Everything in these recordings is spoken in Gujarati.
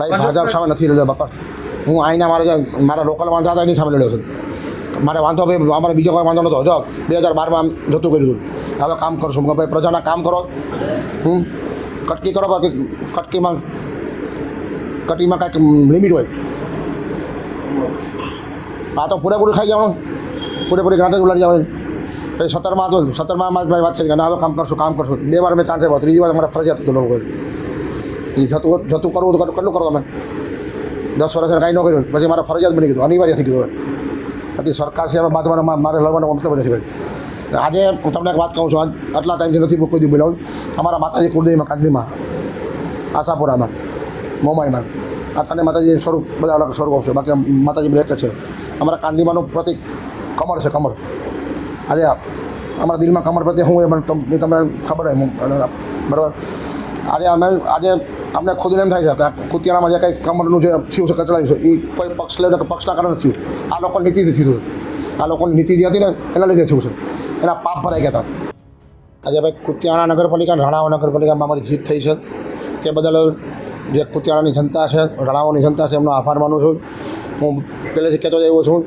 ભાઈ ભાજપ સામે નથી લડ્યો બાપા હું અહીંના મારે જે મારા લોકલ વાંધા હતા એની સામે લડ્યો છું મારે વાંધો ભાઈ અમારે બીજો કોઈ વાંધો નહોતો જો બે હજાર બારમાં જતું કર્યું હતું હવે કામ કરશું કે ભાઈ પ્રજાના કામ કરો હું કટકી કરો બાકી કટકીમાં કટકીમાં કાંઈક લિમિટ હોય આ તો પૂરેપૂરી ખાઈ જવાનું પૂરેપૂરી ગાંઠે જ ઉલાડી જવાની પછી સત્તરમાં તો સત્તરમાં માં જ ભાઈ વાત થઈ કે હવે કામ કરશું કામ કરશું બે વાર મેં ચાન્સ આપ્યો ત્રીજી વાર અમારે ફરજિયાત હતું લોકો એ જતું જતું કરવું તો કેટલું કરો તમે દસ વર્ષ કાંઈ ન કર્યું પછી મારે ફરજિયાત બની ગયું અનિવાર્ય થઈ ગયું હવે પછી સરકાર છે હવે બાદમાં મારે લડવાનો મતલબ નથી ભાઈ આજે હું તમને એક વાત કહું છું આજ આટલા ટાઈમથી નથી કોઈ દી બોલાવું અમારા માતાજી કુળદેવીમાં કાંદલીમાં આશાપુરામાં મોમાઈમાં આ તને માતાજી સ્વરૂપ બધા અલગ સ્વરૂપ છે બાકી માતાજી બધા એક જ છે અમારા કાંદીમાનું પ્રતિક કમળ છે કમળ આજે અમારા દિલમાં કમળ પ્રત્યે શું હોય મને તમ- એ તમને ખબર હોય હું- બરાબર આજે અમે આજે અમને ખુદને એમ થાય છે કે કુતિયાણામાં જે કંઈ કમરનું જે થયું છે, કચડાયું છે એ કોઈ પક્ષ લઈને કે પક્ષના કારણે થયું. આ લોકો નીતિથી થયું આ લોકોની નીતિ જે હતી ને, એના લીધે થયું છે. એના પાપ ભરાઈ ગયા હતા. આજે ભાઈ કુતિયાણા નગરપાલિકા અને નગરપાલિકામાં અમારી જીત થઈ છે. તે બદલ જે કુતિયાણાની જનતા છે રણાવાની જનતા છે, એમનો આભાર માનું છું. હું પહેલેથી કહેતો જ એવો છું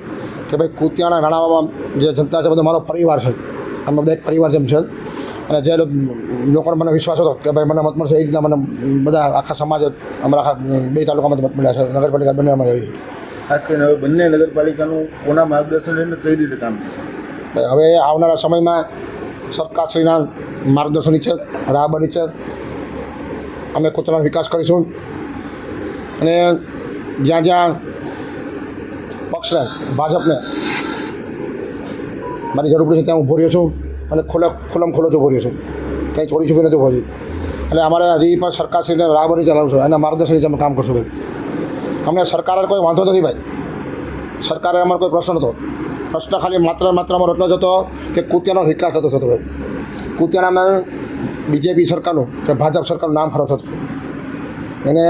કે ભાઈ કુતિયાણા રણાવામાં જે જનતા છે બધો મારો પરિવાર છે. અમે બધા એક પરિવાર જેમ છે. અને જે લોકોને મને વિશ્વાસ હતો કે ભાઈ મને મત મળશે એ રીતના મને બધા આખા સમાજ અમારા આખા બે તાલુકામાં મત મળ્યા છે નગરપાલિકા બંને અમારી આવી ખાસ કરીને હવે બંને નગરપાલિકાનું કોના માર્ગદર્શન લઈને કઈ રીતે કામ થશે? હવે આવનારા સમયમાં સરકારશ્રીના માર્ગદર્શન છે રાહ છે. અમે કોતરાનો વિકાસ કરીશું. અને જ્યાં જ્યાં પક્ષને ભાજપને મારી જરૂર પડી છે ત્યાં ઊભો રહ્યો છું અને ખુલ્લે ખુલ્લમ ખુલ્લો જ ઊભો રહ્યો છું. કંઈ ચોરી છુપી નથી ઊભો રહી એટલે અમારે હજી પણ સરકારશ્રીને રાહ બની ચલાવશું એના માર્ગદર્શન નીચે અમે કામ કરશું ભાઈ. અમને સરકારે કોઈ વાંધો નથી ભાઈ. સરકારે અમારો કોઈ પ્રશ્ન નહોતો. પ્રશ્ન ખાલી માત્ર માત્ર અમારો એટલો જ હતો કે કુતિયાનો વિકાસ થતો થતો ભાઈ. કુતિયાણામાં બીજેપી સરકારનું કે ભાજપ સરકારનું નામ ખરાબ થતું. એને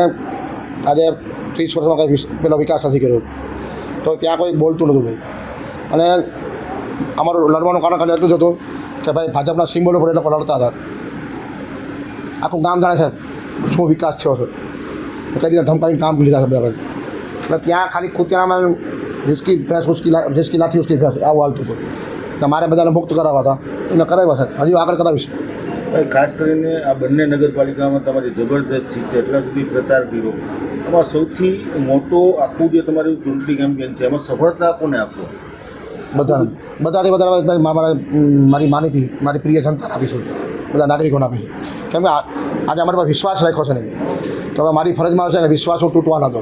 આજે ત્રીસ વર્ષમાં કંઈ પેલો વિકાસ નથી કર્યો. તો ત્યાં કોઈ બોલતું નહોતું ભાઈ. અને અમારું લડવાનું કારણ ખાલી એટલું જ હતું કે ભાઈ ભાજપના સિમ્બોલ ઉપર એ લોકો લડતા હતા. આખું ગામ જાણે છે શું વિકાસ થયો છે. કઈ રીતે ધમકાવીને કામ લીધા છે બધા એટલે ત્યાં ખાલી કુતિયાણામાં રિસ્કી ભેંસ ઉસકી રિસ્કી લાઠી ઉસકી ભેંસ આવું હાલતું હતું. એટલે મારે બધાને મુક્ત કરાવવા હતા. એને કરાવ્યા છે. હજી આગળ કરાવીશ. ખાસ કરીને આ બંને નગરપાલિકામાં તમારી જબરદસ્ત જીત છે. એટલા સુધી પ્રચાર કર્યો. એમાં સૌથી મોટો આખું જે તમારું ચૂંટણી કેમ્પેન છે, એમાં સફળતા કોને આપશો? બધાને. બધાથી વધારે મારા મારી માનીતી મારી પ્રિય જનતાને આપીશું. બધા નાગરિકોને આપીશું. કેમ કે આ- આજે અમારી પર વિશ્વાસ રાખ્યો છે નહીં. તો હવે મારી ફરજમાં આવશે વિશ્વાસ હું તૂટવા ના દો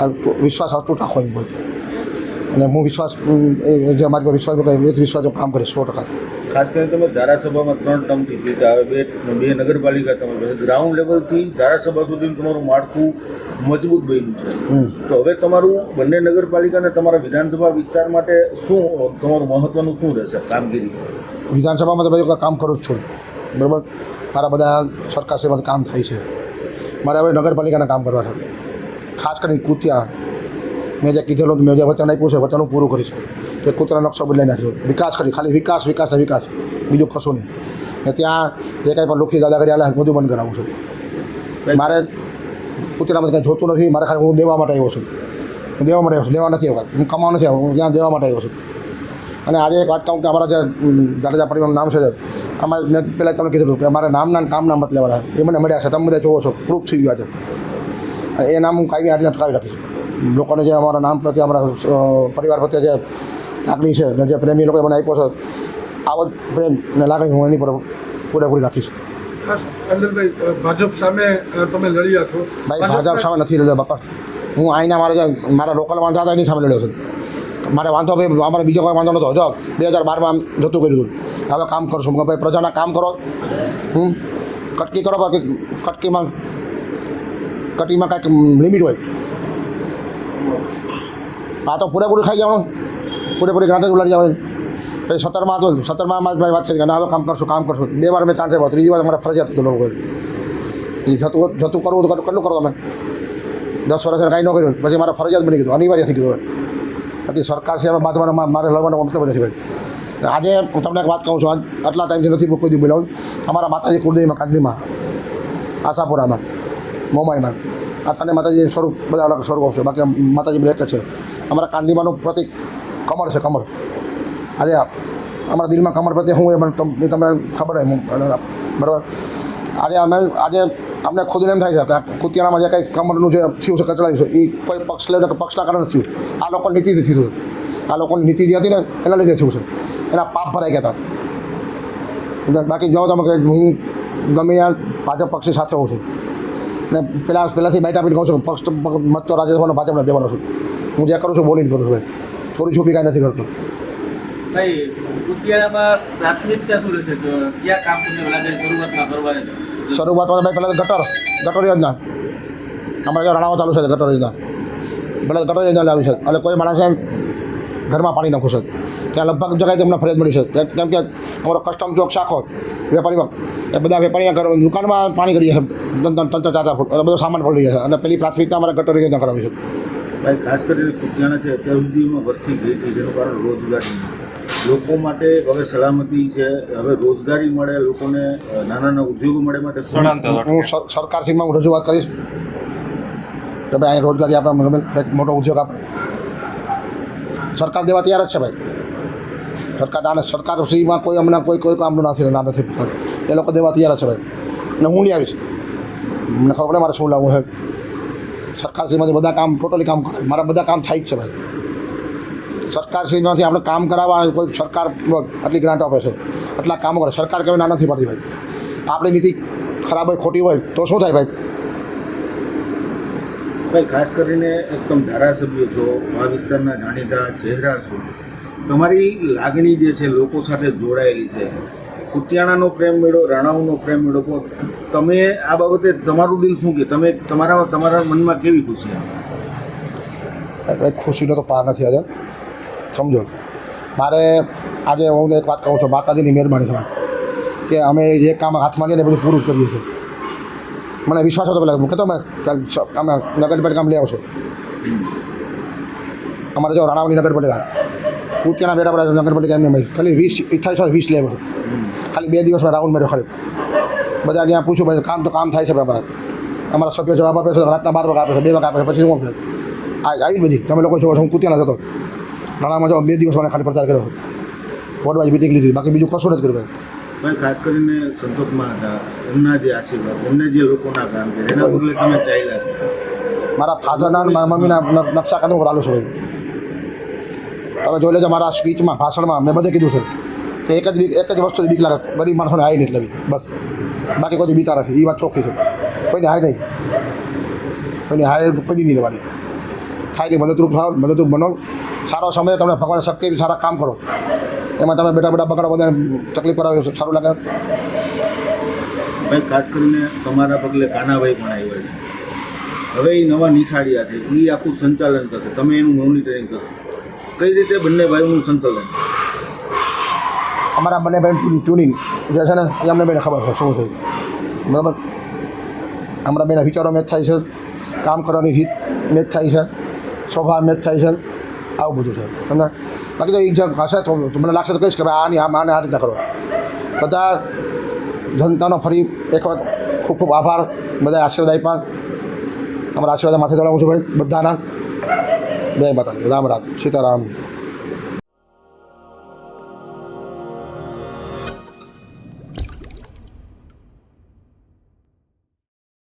આ તો- વિશ્વાસ તૂટ રાખો એમ કોઈ અને હું વિશ્વાસ જે અમારી પર વિશ્વાસ એ જ વિશ્વાસ કામ કરીશ સો ટકા. ખાસ કરીને તમે ધારાસભામાં ત્રણ ટર્મથી જીતા હવે બે બે નગરપાલિકા તમે ગ્રાઉન્ડ લેવલથી ધારાસભા સુધી તમારું માળખું મજબૂત બન્યું છે. તો હવે તમારું બંને નગરપાલિકાને તમારા વિધાનસભા વિસ્તાર માટે શું તમારું મહત્વનું શું રહેશે કામગીરી? વિધાનસભામાં તો બધું કામ કરું જ છું. બરાબર? મારા બધા સરકાર સેવા કામ થાય છે. મારે હવે નગરપાલિકાના કામ કરવા છે. ખાસ કરીને કૂતિયા. મેં જે કીધેલું મેં જે વચન આપ્યું છે વચન હું પૂરું કરીશ. કે કૂતરા નકશો બદલાઈ નાખ્યો વિકાસ કરી, ખાલી વિકાસ વિકાસ ને વિકાસ. બીજું કશું નહીં. ને ત્યાં જે કાંઈ પણ લુખી દાદાગીરી આલે બધું બંધ કરાવું છું. મારે કૂતરામાં કંઈ જોતું નથી. મારે ખાલી હું દેવા માટે આવ્યો છું. હું દેવા માટે આવ્યો છું. લેવા નથી આવ્યો હું કમાવા નથી આવ્યો હું ત્યાં દેવા માટે આવ્યો છું. અને આજે એક વાત કહું કે અમારા જે દાદાજા પરિવારનું નામ છે અમારે મેં પહેલાં તમને કીધું કે અમારે નામના કામના મત લેવાના. એ મને મળ્યા છે. તમે બધા જોવો છો. પ્રૂફ થઈ ગયા છે એ નામ હું કાંઈ આજે અટકાવી રાખીશ. લોકોને જે અમારા નામ પ્રત્યે અમારા પરિવાર પ્રત્યે જે લાગણી છે ને જે પ્રેમી લોકોએ મને આપ્યો છે આવો જ પ્રેમ અને લાગણી હું એની પર પૂરેપૂરી રાખીશ. ખાસ ભાજપ સામે તમે લડ્યા છો. ભાઈ ભાજપ સામે નથી લડ્યો બાપા. હું અહીંના મારે જે મારા લોકલ વાંધા હતા એની સામે લડ્યો છું. મારે વાંધો ભાઈ અમારે બીજો કોઈ વાંધો નહોતો જો બે હજાર બારમાં જતું કર્યું હતું. હવે કામ કરશું. ભાઈ પ્રજાના કામ કરો. હું કટકી કરો બાકી કટકીમાં કટકીમાં કાંઈક લિમિટ હોય. આ તો પૂરેપૂરી ખાઈ જવાનું પૂરેપૂરી ગાંઠે ઉલાડી જવાની પછી સત્તરમાં તો સત્તરમાં જ વાત થઈ કે હવે કામ કરશું કામ કરશું. બે વાર મેં ચાન્સ આપ્યો ત્રીજી વાર અમારે ફરજિયાત હતું લોકો એ જતું જતું કરવું તો કેટલું કરો તમે? દસ વર્ષ કાંઈ ન કર્યું. પછી મારે ફરજિયાત બની ગયું અનિવાર્ય થઈ ગયું હવે. પછી સરકાર છે બાંધવાનો મારે લડવાનો મતલબ નથી ભાઈ. આજે હું તમને એક વાત કહું છું આટલા ટાઈમથી નથી કોઈ બોલાવું. અમારા માતાજી કુળદેવીમાં કાંદલીમાં આશાપુરામાં, મોમાઈમાં. આ તને માતાજી સ્વરૂપ બધા અલગ સ્વરૂપો છે બાકી માતાજી બધા એક જ છે અમારા કાંદીમાનું પ્રતિક કમળ છે કમળ આજે આ અમારા દિલમાં કમળ પ્રત્યે શું એ મને તમ- એ તમને ખબર હોય હું- બરાબર આજે અમે આજે અમને ખુદને એમ થાય છે કે આ કુતિયાણામાં જે કંઈ કમળનું જે થયું છે કચડાયું છે એ કોઈ પક્ષ લઈને કે પક્ષના કારણે થયું આ લોકોની નીતિથી થયું છે આ લોકોની નીતિ જે હતી ને એના લીધે થયું છે એના પાપ ભરાઈ ગયા હતા એટલે બાકી જો તમે કે હું ગમે ત્યાં ભાજપ પક્ષની સાથે હોઉં છું ને પેલા પહેલાંથી બાઈટ આપીને કહું છું પક્ષ તો મત તો રાજ્યસભાનો ભાજપને દેવાનો છું. હું જે કરું છું બોલીને કરું છું ભાઈ. થોડી છૂપી કાંઈ નથી કરતો. શરૂઆતમાં ભાઈ પહેલાં ગટર ગટર યોજના. અમારે જો રણાવો ચાલુ છે ગટર યોજના. પહેલાં ગટર યોજના લાવી છે. એટલે કોઈ માણસે ઘરમાં પાણી નાખવું છે. ત્યાં લગભગ જગ્યાએ તમને ફરિયાદ મળી છે. કેમ- કે અમારો કસ્ટમ ચોક શાખો વેપારીમાં. એ બધા વેપારીના ઘર દુકાનમાં પાણી કરીએ છીએ ત્રણ ત્રણ ચાર ચાર ફૂટ. બધો સામાન પડી રહ્યા છે. અને પેલી પ્રાથમિકતા અમારે ગટર યોજના કરાવી છે. ભાઈ ખાસ કરીને કુતિયાણા છે અત્યાર સુધીમાં વસ્તી ગઈ છે જેનું કારણ રોજગારી લોકો માટે હવે સલામતી છે. હવે રોજગારી મળે લોકોને નાના નાના ઉદ્યોગો મળે માટે હું સર- સરકારશ્રીમાં હું રજૂઆત કરીશ. કે ભાઈ અહીં રોજગારી આપે મોટો ઉદ્યોગ આપે. સરકાર દેવા તૈયાર જ છે ભાઈ. સરકાર આને સરકારશ્રીમાં કોઈ હમણાં કોઈ કોઈ કામનું નથી ના નથી. એ લોકો દેવા તૈયાર છે ભાઈ. અને હું નહીં આવીશ. મને ખબર પડે મારે શું લાવવું છે. સરકારશ્રીમાંથી બધા કામ ટોટલી કામ કરે. મારા બધા કામ થાય જ છે ભાઈ. સરકારશ્રીમાંથી આપણે કામ કરાવવા કોઈ સરકાર આટલી ગ્રાન્ટ આપે છે. આટલા કામો કરે. સરકાર કેવી ના નથી પડતી ભાઈ. આપણી નીતિ ખરાબ હોય, ખોટી હોય, તો શું થાય ભાઈ? ભાઈ, ખાસ કરીને એકદમ ધારાસભ્ય છો, આ વિસ્તારના જાણીતા ચહેરા છો. તમારી લાગણી જે છે લોકો સાથે જોડાયેલી છે. કુતિયાણાનો પ્રેમ મેળો રાણાઓનો પ્રેમ મેળો તમે આ બાબતે તમારું દિલ શું કે? તમે તમારા તમારા મનમાં કેવી ખુશી ખુશીનો તો પાર નથી આજે સમજો. મારે આજે હું એક વાત કહું છું, માતાજીની મહેરબાની છે. કે અમે જે કામ હાથમાં લઈને બધું પૂરું જ કરીએ છીએ. મને વિશ્વાસ હતો પેલા કહેતો મેં કે અમે નગરપાલિકામાં લઈ આવશો. અમારે જો રાણાવની નગરપાલિકા, કુતિયાના બેટા પડે નગરપાલિકા એમને ખાલી વીસ, અઠ્ઠાવીસ, વીસ લેવા. ખાલી બે દિવસમાં રાઉન્ડ મેળ્યો ખાલી. બધા ત્યાં પૂછ્યું ભાઈ કામ તો કામ થાય છે અમારા. અમારા સભ્યો જવાબ આપે છે, રાતના બાર વાગે આપે છે, બે વાગે આપે છે, પછી શું આ આવી બધી. તમે લોકો જોવો છો, હું કુતિયાના જતો રાણામાં જો બે દિવસ મને ખાલી પ્રચાર કર્યો. વોર્ડ વાઇઝ મિટિંગ લીધી. બાકી બીજું કશું નથી કર્યું ભાઈ. ભાઈ, ખાસ કરીને સંતોષમાં હતા એમના જે આશીર્વાદ, એમને જે લોકોના કામ છે, એના બદલે તમે ચાલ્યા છો. મારા ફાધરના મારા મમ્મીના નકશા કદમ હું છું ભાઈ. તમે જોઈ લેજો મારા સ્પીચમાં, ભાષણમાં મેં બધે કીધું છે કે એક જ એક જ વસ્તુ બીક લાગે. ગરીબ માણસોને હાય નહીં એટલે બસ. બાકી કોઈ બીતા નથી એ વાત ચોખ્ખી છે. કોઈને હાય નહીં. કોઈને હાય કોઈ નહીં રહેવાની. થાય કે મદદરૂપ થાવ, મદદરૂપ બનો. સારો સમય તમને ભગવાન શક્તિ, સારા કામ કરો. એમાં તમે બેટા બેટા પકડો બધાને તકલીફ કરાવી સારું લાગે. ભાઈ ખાસ કરીને તમારા પગલે કાનાભાઈ પણ આવ્યા છે. હવે એ નવા નિશાળિયા છે એ આખું સંચાલન કરશે. તમે એનું મોનિટરિંગ કરશો. કઈ રીતે બંને ભાઈઓનું સંચાલન? અમારા બંને બેન ટ્યુનિંગ જે છે ને એ અમને બેને ખબર છે શું છે. બરાબર? અમારા બેના વિચારો મેચ થાય છે. કામ કરવાની રીત મેચ થાય છે. સ્વભાવ મેચ થાય છે. આવું બધું છે. તમને બાકી તો એક જગ હશે તો મને લાગશે તો કહીશ કે ભાઈ આની આ આને આ રીતના કરો. બધા જનતાનો ફરી એક વખત ખૂબ ખૂબ આભાર. બધા આશીર્વાદ આપ્યા. તમારા આશીર્વાદ માથે ચડાવું છું ભાઈ બધાના. જય માતાજી. રામ રામ. સીતારામ.